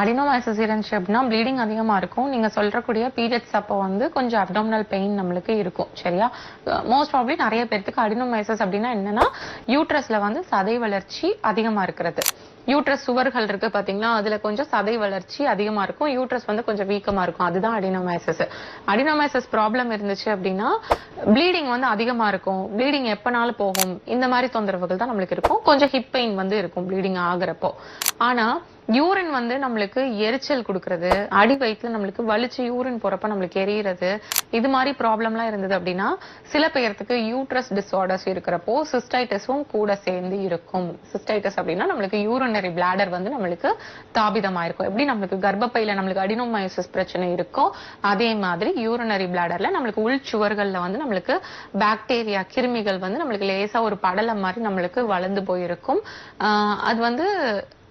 அடினோமைசஸ் இருந்துச்சு அப்படின்னா ப்ளீடிங் அதிகமா இருக்கும். நீங்க சொல்றக்கூடிய பீரியட்ஸ் அப்போ வந்து கொஞ்சம் அப்டாமினல் பெயின் நம்மளுக்கு இருக்கும். சரியா? மோஸ்ட் ப்ராப்ளி நிறைய பேர்த்துக்கு அடினோமைசஸ் அப்படின்னா என்னன்னா யூட்ரஸ்ல வந்து சதை வளர்ச்சி அதிகமா இருக்கிறது. யூட்ரஸ் சுவர்கள் இருக்கு பாத்தீங்கன்னா அதுல கொஞ்சம் சதை வளர்ச்சி அதிகமா இருக்கும். யூட்ரஸ் வந்து கொஞ்சம் வீக்கமா இருக்கும். அதுதான் அடினோமைசஸ் அடினோமைசஸ் ப்ராப்ளம் இருந்துச்சு அப்படின்னா ப்ளீடிங் வந்து அதிகமா இருக்கும். ப்ளீடிங் எப்பனாலும் போகும். இந்த மாதிரி தொந்தரவுகள் தான் நம்மளுக்கு இருக்கும். கொஞ்சம் ஹிப் பெயின் வந்து இருக்கும் ப்ளீடிங் ஆகுறப்போ. ஆனா யூரின் வந்து நம்மளுக்கு எரிச்சல் கொடுக்கறது அடி வயிற்றுல நம்மளுக்கு வலிச்சு யூரின் போறப்ப நம்மளுக்கு எரியறது இது மாதிரி ப்ராப்ளம்லாம் இருந்தது அப்படின்னா சில பேர்த்துக்கு யூட்ரஸ் டிஸார்டர்ஸ் இருக்கிறப்போ சிஸ்டைட்டஸும் கூட சேர்ந்து இருக்கும். சிஸ்டைட்டஸ் அப்படின்னா நம்மளுக்கு யூரினரி பிளாடர் வந்து நம்மளுக்கு தாபிதமாயிருக்கும். எப்படி நம்மளுக்கு கர்ப்பப்பையில நம்மளுக்கு அடினோமயோசிஸ் பிரச்சனை இருக்கோ அதே மாதிரி யூரினரி பிளாடர்ல நம்மளுக்கு உள் சுவர்கள்ல வந்து நம்மளுக்கு பாக்டீரியா கிருமிகள் வந்து நம்மளுக்கு லேசா ஒரு படலம் மாதிரி நம்மளுக்கு வளர்ந்து போயிருக்கும். அது வந்து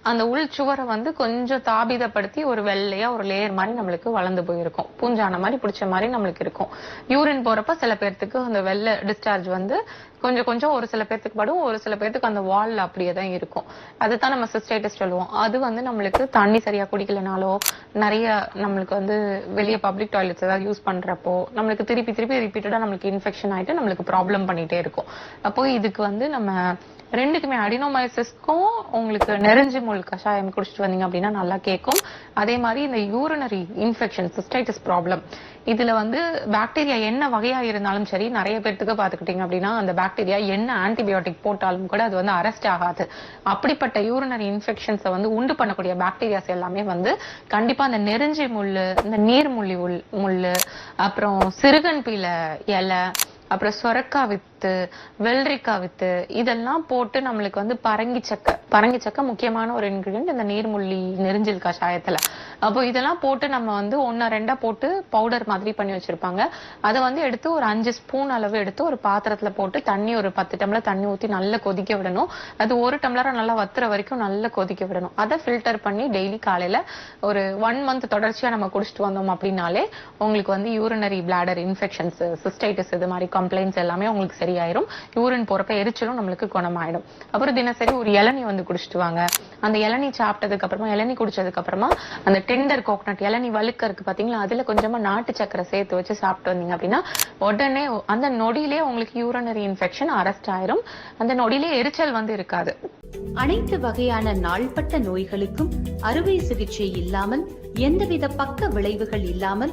அந்த உள் சுவரை வந்து கொஞ்சம் தாபிதப்படுத்தி ஒரு வெள்ளையா ஒரு லேயர் மாதிரி நம்மளுக்கு வளர்ந்து போயிருக்கும். பூஞ்சான மாதிரி பிடிச்ச மாதிரி நம்மளுக்கு இருக்கும். யூரின் போறப்ப சில பேர்த்துக்கு அந்த வெள்ளை டிஸ்சார்ஜ் வந்து கொஞ்சம் கொஞ்சம் ஒரு சில பேர்த்துக்கு படும் ஒரு சில பேர்த்துக்கு அந்த வால்ல அப்படியே தான் இருக்கும். அதுதான் நம்ம சிஸ்டைட்டிஸ் சொல்லுவோம். அது வந்து நம்மளுக்கு தண்ணி சரியா குடிக்கலனாலோ நிறைய நம்மளுக்கு வந்து வெளியே பப்ளிக் டாய்லெட்ஸ் ஏதாவது யூஸ் பண்றப்போ நம்மளுக்கு திருப்பி திருப்பி ரிப்பீட்டடா நம்மளுக்கு இன்ஃபெக்ஷன் ஆயிட்டு நம்மளுக்கு ப்ராப்ளம் பண்ணிட்டே இருக்கும். அப்போ இதுக்கு வந்து நம்ம ரெண்டுக்குமே அடினோமைசிஸ்க்கும் உங்களுக்கு நெருஞ்சி முள் கஷாயம் குடிச்சிட்டு வந்தீங்க அப்படின்னா நல்லா கேட்கும். அதே மாதிரி இந்த யூரினரி இன்ஃபெக்ஷன் சிஸ்டைட்டிஸ் ப்ராப்ளம் இதுல வந்து பாக்டீரியா என்ன வகையா இருந்தாலும் சரி நிறைய பேர்த்துக்கு பாத்துக்கிட்டீங்க அப்படின்னா அந்த பாக்டீரியா என்ன ஆன்டிபயோட்டிக் போட்டாலும் கூட அது வந்து அரெஸ்ட் ஆகாது. அப்படிப்பட்ட யூரினரி இன்ஃபெக்ஷன்ஸை வந்து உண்டு பண்ணக்கூடிய பாக்டீரியாஸ் எல்லாமே வந்து கண்டிப்பா அந்த நெருஞ்சி முள்ளு இந்த நீர்முள்ளி உள் முள்ளு அப்புறம் சிறுகன் பீல இலை அப்புறம் சொரக்காய் வித்து வெள்ளரிக்காய் வித்து இதெல்லாம் போட்டு நம்மளுக்கு வந்து பரங்கி சக்கை பரங்கி சக்கை முக்கியமான ஒரு இன்கிரிடியன்ட் இந்த நீர்முள்ளி நெரிஞ்சில் கஷாயத்துல. அப்போ இதெல்லாம் போட்டு நம்ம வந்து ஒன்னா ரெண்டா போட்டு பவுடர் மாதிரி பண்ணி வச்சிருப்பாங்க. அதை வந்து எடுத்து ஒரு அஞ்சு ஸ்பூன் அளவு எடுத்து ஒரு பாத்திரத்துல போட்டு தண்ணி ஒரு பத்து டம்ளர் தண்ணி ஊத்தி நல்லா கொதிக்க விடணும். அது ஒரு டம்ளரா நல்லா வத்துற வரைக்கும் நல்லா கொதிக்க விடணும். அதை ஃபில்டர் பண்ணி டெய்லி காலையில ஒரு ஒன் மந்த் தொடர்ச்சியா நம்ம குடிச்சிட்டு வந்தோம் அப்படின்னாலே உங்களுக்கு வந்து யூரினரி பிளாடர் இன்ஃபெக்ஷன்ஸ் சிஸ்டைட்டிஸ் இது மாதிரி கம்ப்ளைண்ட்ஸ் எல்லாமே உங்களுக்கு சரியாயிரும். யூரின் போறப்ப எரிச்சலும் நம்மளுக்கு குணமாயிடும். அப்புறம் தினசரி ஒரு இளநீ வந்து குடிச்சிட்டு வாங்க. அந்த இளநீ சாப்பிட்டதுக்கு அப்புறமா இளநீ குடிச்சதுக்கு அப்புறமா அந்த டெண்டர் கோகனட் இளநீ வழுக்க இருக்கு பாத்தீங்களா அதுல கொஞ்சமா நாட்டு சக்கரை சேர்த்து வச்சு சாப்பிட்டு வந்தீங்க அப்படின்னா உடனே அந்த நொடியிலே உங்களுக்கு யூரனரி இன்ஃபெக்ஷன் அரெஸ்ட் ஆயிரும். அந்த நொடியிலே எரிச்சல் வந்து இருக்காது. அனைத்து வகையான நாள்பட்ட நோய்களுக்கும் அறுவை சிகிச்சை இல்லாமல் எந்தவித பக்க விளைவுகள் இல்லாமல்